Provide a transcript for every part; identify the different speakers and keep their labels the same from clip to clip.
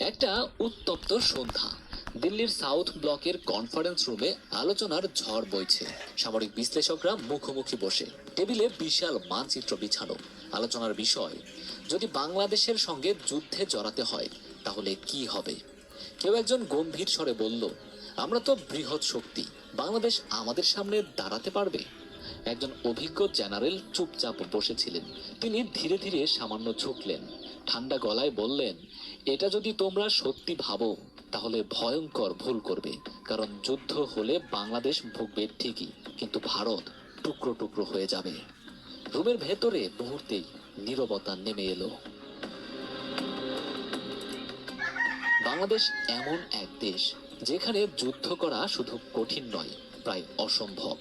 Speaker 1: একটা উত্তপ্ত সন্ধ্যা। দিল্লির সাউথ ব্লকের কনফারেন্স রুমে আলোচনার ঝড় বইছে। সামরিক বিশ্লেষকরা মুখোমুখি বসে। টেবিলে বিশাল মানচিত্র বিছানো। আলোচনার বিষয়, যদি বাংলাদেশের সঙ্গে যুদ্ধে জড়াতে হয়, তাহলে কি হবে? কেউ একজন গম্ভীর স্বরে বলল, আমরা তো বৃহৎ শক্তি, বাংলাদেশ আমাদের সামনে দাঁড়াতে পারবে? একজন অভিজ্ঞ জেনারেল চুপচাপ বসেছিলেন। তিনি ধীরে ধীরে সামান্য ঝুঁকলেন। ঠান্ডা গলায় বললেন এটা যদি তোমরা সত্যি ভাবো, তাহলে ভয়ঙ্কর ভুল করবে। কারণ যুদ্ধ হলে বাংলাদেশ ভুগবে ঠিকই, কিন্তু ভারত টুকরো টুকরো হয়ে যাবে। রুমের ভেতরে মুহূর্তেই নীরবতা নেমে এলো। বাংলাদেশ এমন এক দেশ, যেখানে যুদ্ধ করা শুধু কঠিন নয়, প্রায় অসম্ভব।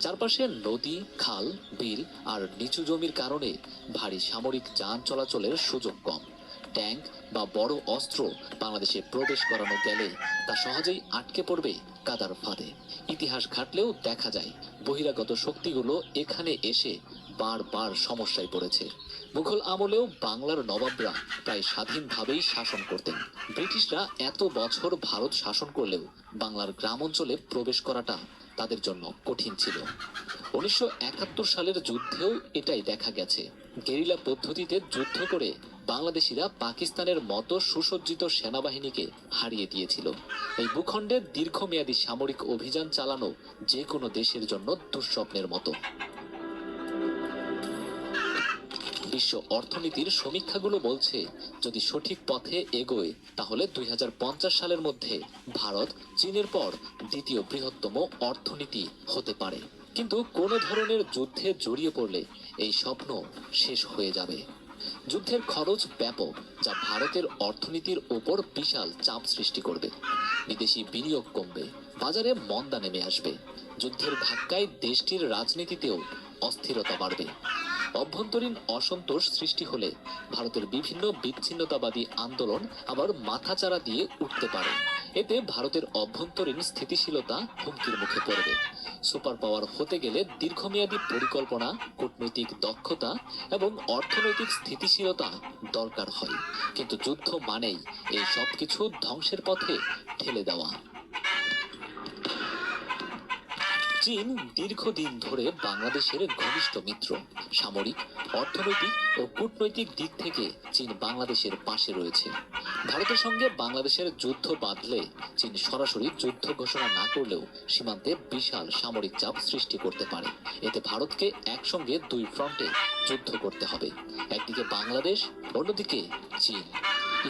Speaker 1: চারপাশে নদী, খাল, বিল আর নিচু জমির কারণে ভারী সামরিক যান চলাচলের সুযোগ কম। ট্যাঙ্ক বা বড় অস্ত্র বাংলাদেশে প্রবেশ করানো গেলে তা সহজেই আটকে পড়বে কাদার ফাঁদে। ইতিহাস ঘাটলেও দেখা যায়, বহিরাগত শক্তিগুলো এখানে এসে বারবার সমস্যায় পড়েছে। মুঘল আমলেও বাংলার নবাবরা প্রায় স্বাধীনভাবেই শাসন করতেন। ব্রিটিশরা এত বছর ভারত শাসন করলেও বাংলার গ্রাম অঞ্চলে প্রবেশ করাটা তাদের জন্য কঠিন ছিল। উনিশশো একাত্তর সালের যুদ্ধেও এটাই দেখা গেছে। গেরিলা পদ্ধতিতে যুদ্ধ করে বাংলাদেশিরা পাকিস্তানের মতো সুসজ্জিত সেনাবাহিনীকে হারিয়ে দিয়েছিল। এই ভূখণ্ডে দীর্ঘমেয়াদী সামরিক অভিযান চালানো যে কোনো দেশের জন্য দুঃস্বপ্নের মতো। বিশ্ব অর্থনীতির সমীক্ষাগুলো বলছে, যদি সঠিক পথে এগোয়, তাহলে দুই হাজার পঞ্চাশ সালের মধ্যে ভারত চীনের পর দ্বিতীয় বৃহত্তম অর্থনীতি হতে পারে। কিন্তু কোনো ধরনের যুদ্ধে জড়িয়ে পড়লে এই স্বপ্ন শেষ হয়ে যাবে। যুদ্ধের খরচ ব্যাপক, যা ভারতের অর্থনীতির ওপর বিশাল চাপ সৃষ্টি করবে। বিদেশি বিনিয়োগ কমবে, বাজারে মন্দা নেমে আসবে। যুদ্ধের ধাক্কায় দেশটির রাজনীতিতেও অস্থিরতা বাড়বে। অভ্যন্তরীণ অসন্তোষ সৃষ্টি হলে ভারতের বিভিন্ন বিচ্ছিন্নতাবাদী আন্দোলন আবার মাথাচাড়া দিয়ে উঠতে পারে। এতে ভারতের অভ্যন্তরীণ স্থিতিশীলতা হুমকির মুখে পড়বে। সুপার পাওয়ার হতে গেলে দীর্ঘমেয়াদী পরিকল্পনা, কূটনৈতিক দক্ষতা এবং অর্থনৈতিক স্থিতিশীলতা দরকার হয়। কিন্তু যুদ্ধ মানেই এই সব কিছু ধ্বংসের পথে ঠেলে দেওয়া। চীন দীর্ঘদিন ধরে বাংলাদেশের ঘনিষ্ঠ মিত্র। সামরিক, অর্থনৈতিক ও কূটনৈতিক দিক থেকে চীন বাংলাদেশের পাশে রয়েছে। ভারতের সঙ্গে বাংলাদেশের যুদ্ধ বাঁধলে চীন সরাসরি যুদ্ধ ঘোষণা না করলেও সীমান্তে বিশাল সামরিক চাপ সৃষ্টি করতে পারে। এতে ভারতকে একসঙ্গে দুই ফ্রন্টে যুদ্ধ করতে হবে। একদিকে বাংলাদেশ, অন্যদিকে চীন।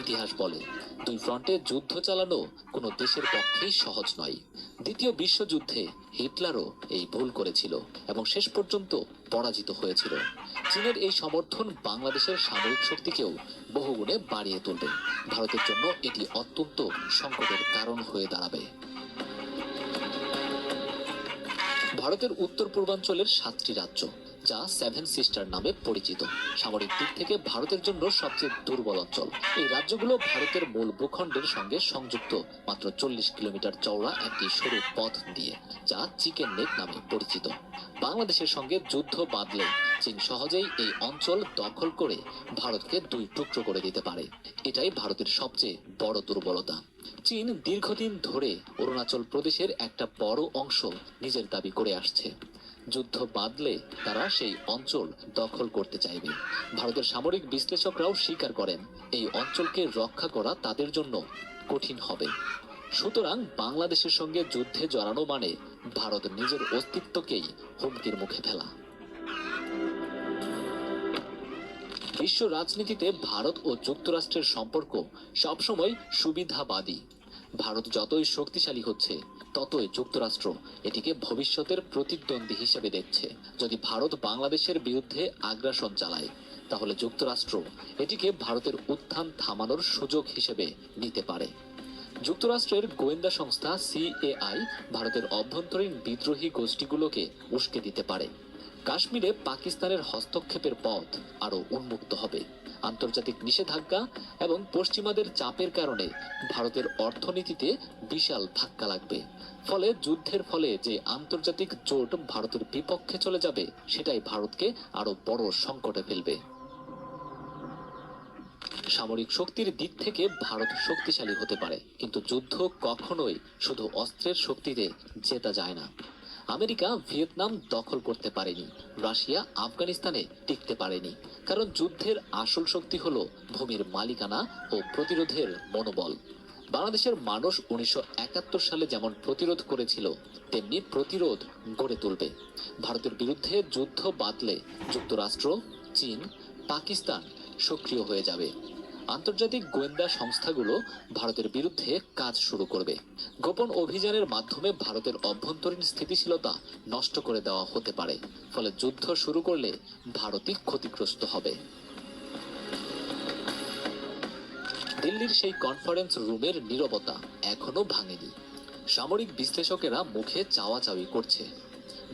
Speaker 1: ইতিহাস বলে, দুই ফ্রন্টে যুদ্ধ চালানো কোনো দেশের পক্ষেই সহজ নয়। দ্বিতীয় বিশ্বযুদ্ধে হিটলারও এই ভুল করেছিল এবং শেষ পর্যন্ত পরাজিত হয়েছিল। চীনের এই সমর্থন বাংলাদেশের সামরিক শক্তিকেও বহুগুণে বাড়িয়ে তুলবে ভারতের জন্য এটি অত্যন্ত সংকটের কারণ হয়ে দাঁড়াবে। ভারতের উত্তর পূর্বাঞ্চলের সাতটি রাজ্য যা সেভেন সিস্টার নামে পরিচিত। সামরিক দিক থেকে ভারতের জন্য সবচেয়ে দুর্বল অঞ্চল। এই রাজ্যগুলো ভারতের মূল ভূখণ্ডের সঙ্গে সংযুক্ত, মাত্র চল্লিশ কিলোমিটার চওড়া একটি সরু পথ দিয়ে, যা চিকেন নেক নামে পরিচিত। বাংলাদেশের সঙ্গে যুদ্ধ বাঁধলে, চীন সহজেই এই অঞ্চল দখল করে ভারতকে দুই টুকরো করে দিতে পারে। এটাই ভারতের সবচেয়ে বড় দুর্বলতা। চীন দীর্ঘদিন ধরে অরুণাচল প্রদেশের একটা বড় অংশ নিজের দাবি করে আসছে। যুদ্ধ বাঁধলে তারা সেই অঞ্চল দখল করতে চাইবে। ভারতের সামরিক বিশ্লেষকরাও স্বীকার করেন, এই অঞ্চলকে রক্ষা করা তাদের জন্য কঠিন হবে। সুতরাং বাংলাদেশের সঙ্গে যুদ্ধে জড়ানো মানে ভারত নিজের অস্তিত্বকেই হুমকির মুখে ফেলা। বিশ্ব রাজনীতিতে ভারত ও যুক্তরাষ্ট্রের সম্পর্ক সবসময় সুবিধাবাদী। ভারত যতই শক্তিশালী হচ্ছে ততই যুক্তরাষ্ট্র এটিকে ভবিষ্যতের প্রতিদ্বন্দ্বী হিসেবে দেখছে। যদি ভারত বাংলাদেশের বিরুদ্ধে আগ্রাসন চালায়, তাহলে যুক্তরাষ্ট্র এটিকে ভারতের উত্থান থামানোর সুযোগ হিসেবে নিতে পারে। যুক্তরাষ্ট্রের গোয়েন্দা সংস্থা সিএআই ভারতের অভ্যন্তরীণ বিদ্রোহী গোষ্ঠীগুলোকে উস্কে দিতে পারে। কাশ্মীরে পাকিস্তানের হস্তক্ষেপের পথ আরও উন্মুক্ত হবে। আন্তর্জাতিক নিষেধাজ্ঞা এবং পশ্চিমাদের চাপের কারণে ভারতের অর্থনীতিতে বিশাল ধাক্কা লাগবে। ফলে যুদ্ধের ফলে যে আন্তর্জাতিক জোট ভারতের বিপক্ষে চলে যাবে, সেটাই ভারতকে আরও বড় সংকটে ফেলবে। সামরিক শক্তির দিক থেকে ভারত শক্তিশালী হতে পারে, কিন্তু যুদ্ধ কখনোই শুধু অস্ত্রের শক্তিতে জেতা যায় না। আমেরিকা ভিয়েতনাম দখল করতে পারেনি। রাশিয়া আফগানিস্তানে টিকতে পারেনি। কারণ যুদ্ধের আসল শক্তি হলো ভূমির মালিকানা ও প্রতিরোধের মনোবল। বাংলাদেশের মানুষ উনিশশো একাত্তর সালে যেমন প্রতিরোধ করেছিল, তেমনি প্রতিরোধ গড়ে তুলবে। ভারতের বিরুদ্ধে যুদ্ধ বাতলে যুক্তরাষ্ট্র, চীন, পাকিস্তান সক্রিয় হয়ে যাবে। আন্তর্জাতিক গোয়েন্দা সংস্থাগুলো ভারতের বিরুদ্ধে কাজ শুরু করবে। গোপন অভিযানের মাধ্যমে ভারতের অভ্যন্তরীণ স্থিতিশীলতা নষ্ট করে দেওয়া হতে পারে, ফলে যুদ্ধ শুরু করলে ভারতই ক্ষতিগ্রস্ত হবে। দিল্লির সেই কনফারেন্স রুমের নীরবতা এখনও ভাঙেনি। সামরিক বিশ্লেষকেরা মুখে চাওয়াচাওয়ি করছে।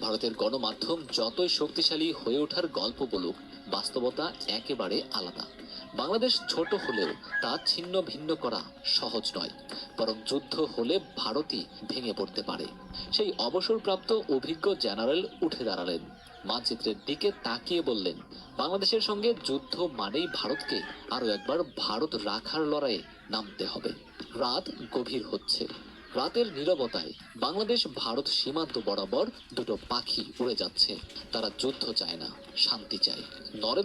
Speaker 1: ভারতের গণমাধ্যম যতই শক্তিশালী হয়ে ওঠার গল্প বলুক, বাস্তবতা একেবারে আলাদা। বাংলাদেশ ছোট হলেও তা ছিন্ন ভিন্ন করা সহজ নয়, বরং যুদ্ধ হলে ভারতই ভেঙে পড়তে পারে। সেই অবসরপ্রাপ্ত অভিজ্ঞ জেনারেল উঠে দাঁড়ালেন। মানচিত্রের দিকে তাকিয়ে বললেন, বাংলাদেশের সঙ্গে যুদ্ধ মানেই ভারতকে আরও একবার ভারত রাখার লড়াইয়ে নামতে হবে। রাত গভীর হচ্ছে। রাতের নীরবতায় বাংলাদেশ ভারত সীমান্ত বরাবর দুটো পাখি উড়ে যাচ্ছে। তারা যুদ্ধ চায় না, শান্তি চায়। নরেন্দ্র